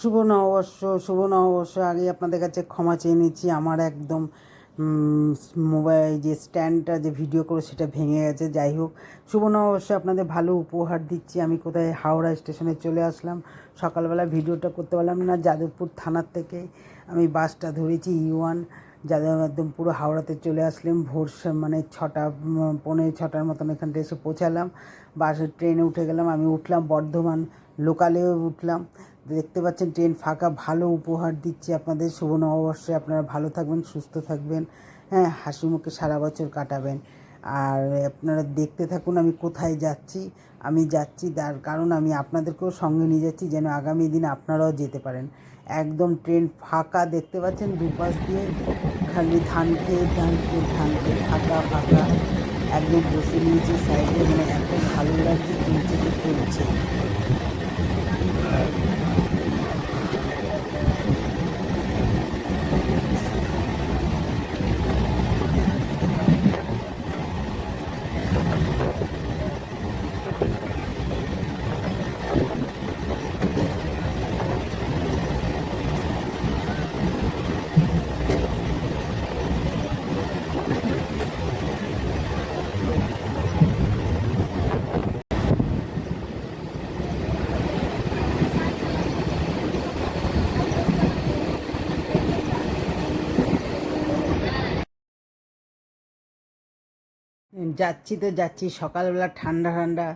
শুভ নববর্ষ শুভ নববর্ষ। আগে আপনাদের কাছে ক্ষমা চেয়ে নিচ্ছি। আমার একদম মোবাইল যে স্ট্যান্ডটা যে ভিডিও করে সেটা ভেঙে গেছে। যাই হোক শুভ নববর্ষে আপনাদের ভালো উপহার দিচ্ছি। আমি কোথায়? হাওড়া স্টেশনে চলে আসলাম। সকালবেলা ভিডিওটা করতে পারলাম না। যাদবপুর থানার থেকে আমি বাসটা ধরেছি ই ওয়ান যাদব একদম পুরো হাওড়াতে চলে আসলাম। ভোর মানে ছটা উম, পৌনে ছটার মতন এখানটা এসে পৌঁছালাম। বাসের ট্রেনে উঠে গেলাম। আমি উঠলাম বর্ধমান লোকালেও উঠলাম। দেখতে পাচ্ছেন, ট্রেন ফাঁকা, ভালো উপহার দিচ্ছি আপনাদের। শুভ নববর্ষে আপনারা ভালো থাকবেন, সুস্থ থাকবেন হ্যাঁ হাসি মুখে সারা বছর কাটাবেন। আর আপনারা দেখতে থাকুন আমি কোথায় যাচ্ছি, আমি যাচ্ছি, তার কারণ আমি আপনাদেরকেও সঙ্গে নিয়ে যাচ্ছি, যেন আগামী দিন আপনারাও যেতে পারেন। একদম ট্রেন ফাঁকা, দেখতে পাচ্ছেন, দুপাশ দিয়ে খালি ধান খেয়ে ধান খেয়ে ধান খেয়ে ফাঁকা ফাঁকা। একদম বসে নিয়েছে সাইডে মানে এত ভালো লাগছে চলছে। যাচ্ছি তো যাচ্ছি, সকালবেলা ঠান্ডা ঠান্ডা,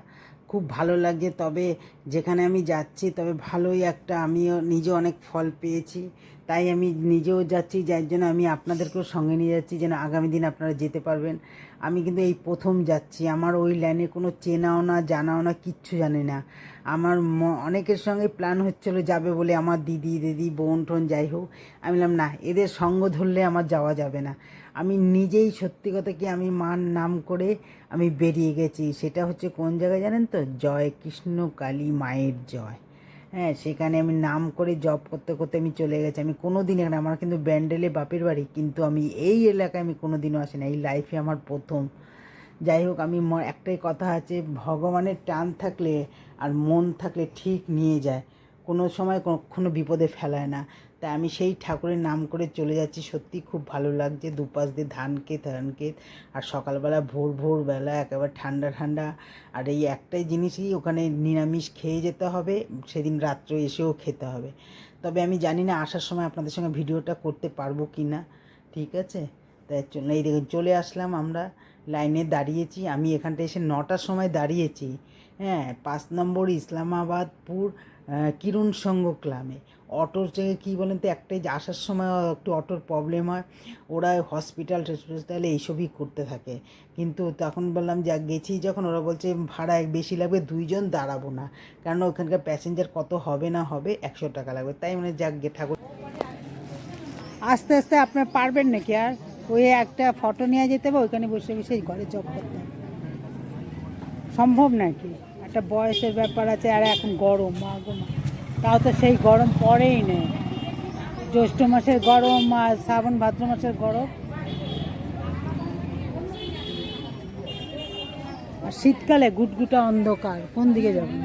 খুব ভালো লাগছে। তবে যেখানে আমি যাচ্ছি, তবে ভালোই একটা আমিও নিজে অনেক ফল পেয়েছি। তাই আমি নিজেও যাচ্ছি, যার জন্য আমি আপনাদেরকেও সঙ্গে নিয়ে যাচ্ছি, যেন আগামী দিন আপনারা যেতে পারবেন। আমি কিন্তু এই প্রথম যাচ্ছি। আমার ওই লাইনে কোনো চেনাও না, জানাও না, কিচ্ছু জানি না। আমার অনেকের সঙ্গে প্ল্যান হচ্ছিল, যাবে বলে আমার দিদি দিদি, বোন, টোন, যাই হোক। আমি বললাম, না, এদের সঙ্গ ধরলে আমার যাওয়া যাবে না। আমি নিজেই সত্যি কথা কি আমি মার নাম করে আমি বেরিয়ে গেছি? সেটা হচ্ছে কোন জায়গায় জানেন তো? জয় কৃষ্ণ কালী মায়ের জয়। হ্যাঁ সেখানে আমি নাম করে জব করতে করতে আমি চলে গেছি। আমি কোনো দিন এখানে, আমার কিন্তু ব্যান্ডেলে বাপের বাড়ি, কিন্তু আমি এই এলাকায় আমি কোনো দিনও আসি না। এই লাইফে আমার প্রথম। যাই হোক, আমি একটাই কথা আছে, ভগবানের টান থাকলে আর মন থাকলে ঠিক নিয়ে যায়। কোনো সময় কখনো বিপদে ফেলায় না। তাই আমি সেই ঠাকুরের নাম করে চলে যাচ্ছি। সত্যি খুব ভালো লাগছে। দুপাশ দিয়ে ধান ক্ষেত ধান ক্ষেত। আর সকালবেলা ভোর ভোর বেলা একেবারে ঠান্ডা ঠান্ডা। আর এই একটাই জিনিসই ওখানে নিরামিষ খেয়ে যেতে হবে। সেদিন রাত্রে এসেও খেতে হবে। তবে আমি জানি না আসার সময় আপনাদের সঙ্গে ভিডিওটা করতে পারব কি না। ঠিক আছে? তাই এই দেখুন, চলে আসলাম আমরা। লাইনে দাঁড়িয়েছি। আমি এখানটা এসে নটার সময় দাঁড়িয়েছি। হ্যাঁ পাঁচ নম্বর ইসলামাবাদপুর কিরণ সংঘ ক্লাবে। অটোর জায়গায় কী বলেন তো, একটাই যে আসার সময় একটু অটোর প্রবলেম হয়, ওরা হসপিটাল টসপিটালে এইসবই করতে থাকে। কিন্তু তখন বললাম যা গেছি যখন? ওরা বলছে, ভাড়া এক বেশি লাগবে, দুইজন দাঁড়াবো না। কারণ ওখানকার প্যাসেঞ্জার কত হবে না হবে? একশো টাকা লাগবে। তাই মানে যাক গে, ঠাকুর। আস্তে আস্তে আপনার পারবেন নাকি আর? ওই একটা ফটো নিয়ে যেতে হবে, ওইখানে বসে বসে ঘরে জব করতে হবে। সম্ভব নাকি একটা বয়সের ব্যাপার আছে, আর এখন গরম তাও তো সেই গরম পরেই নেই জ্যৈষ্ঠ মাসের গরম আর শ্রাবণ ভাদ্র মাসের গরম। আর শীতকালে গুটগুটা অন্ধকার, কোন দিকে যাবেন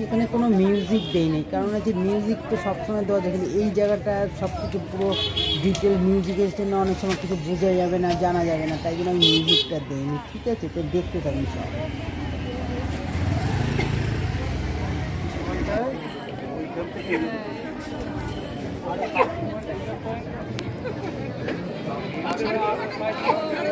এখানে কোনো মিউজিক দেয়নি কারণ হচ্ছে মিউজিক তো সবসময় দেওয়া যায়, কিন্তু এই জায়গাটা সব কিছু পুরো ডিটেল মিউজিকের জন্য অনেক সময় কিছু বোঝা যাবে না, জানা যাবে না, তাই জন্য আমি মিউজিকটা দেইনি, ঠিক আছে? তো দেখতে থাকুন সব। সাড়ে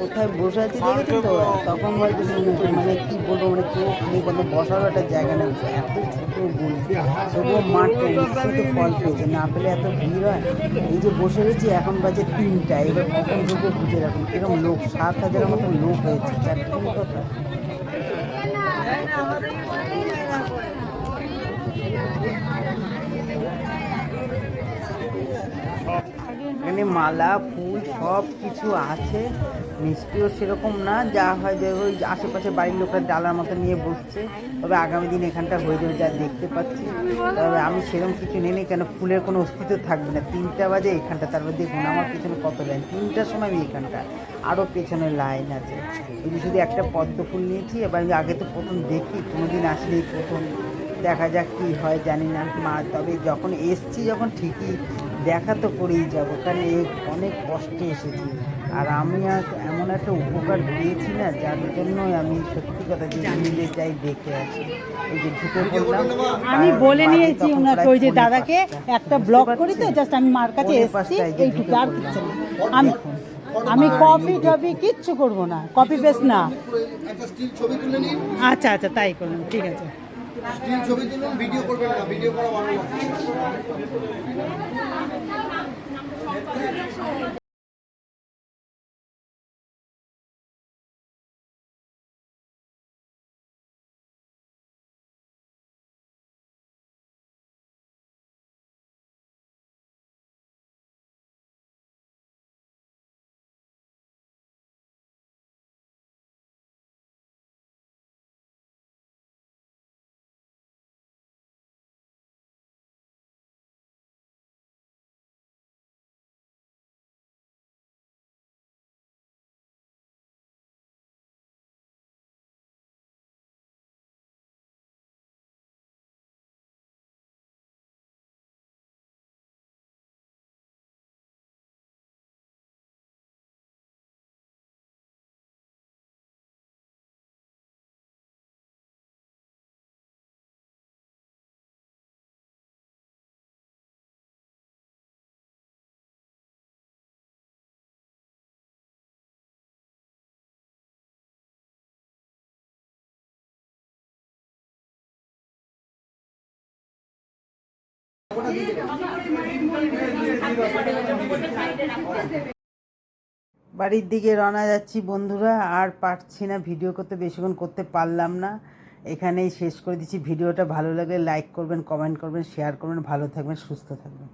কোথায় বসে আছি দেখেছ তো? তখন বলতে মানে কি বলব মানে চোখ নেই বলতে বসারও একটা জায়গা নেই। এত ছোট গুণ তবুও মাঠটা নিশ্চিত ফল পেয়েছে, না পেলে এত ভিড় হয়? এই যে বসে রয়েছি, এখন বাজে তিনটা, এবার কখন ঢুকে বুঝে রাখুন। কীরকম লোক, সাত হাজারের মতো লোক হয়েছে, চারটে কথা এখানে মালা, ফুল সব কিছু আছে। মিষ্টিও সেরকম না, যা হয় যে ওই আশেপাশে বাড়ির লোকের ডালার মতো নিয়ে বসছে। তবে আগামী দিন এখানটা হয়ে যাবে যা দেখতে পাচ্ছি। তবে আমি সেরকম কিছু নেই কেন ফুলের কোনো অস্তিত্ব থাকবে না। তিনটা বাজে এখানটা, তারপর দেখুন আমার পেছনে কত লাইন? তিনটার সময় আমি এখানটা আরও পেছনে লাইন আছে। এই যে শুধু একটা পদ্ম ফুল নিয়েছি, এবার আমি আগে তো প্রথম দেখি, কোনোদিন আসলে প্রথম। দেখা যাক কী হয়, জানি না। মা, তবে যখন এসছি, যখন ঠিকই দেখা তো করেই যাব কারণ এ অনেক কষ্টে এসেছি। আর আমি আর এমন একটা উপকার পেয়েছি না যার জন্যই আমি সত্যি কথা যে মিলে যাই দেখে আছি এই যে ঢুকে পড়লাম আমি বলে নিয়েছি ওনাকে ওই যে দাদাকে একটা ব্লক করি তো জাস্ট আমি মার কাছে এসেছি এইটুকু ঢুকে আর। কিচ্ছু না। আমি আমি কপি টপি কিচ্ছু করব না কপি পেস্ট না। একটা স্টিল ছবি তুলে নিন। আচ্ছা আচ্ছা তাই করলাম ঠিক আছে। স্টিল ছবি তুলুন ভিডিও করবেন না ভিডিও করা ভালো বাড়ির দিকে রওনা যাচ্ছি বন্ধুরা, আর পারছি না ভিডিও করতে, বেশিক্ষণ করতে পারলাম না। এখানেই শেষ করে দিচ্ছি। ভিডিওটা ভালো লাগলে লাইক করবেন কমেন্ট করবেন শেয়ার করবেন। ভালো থাকবেন, সুস্থ থাকবেন।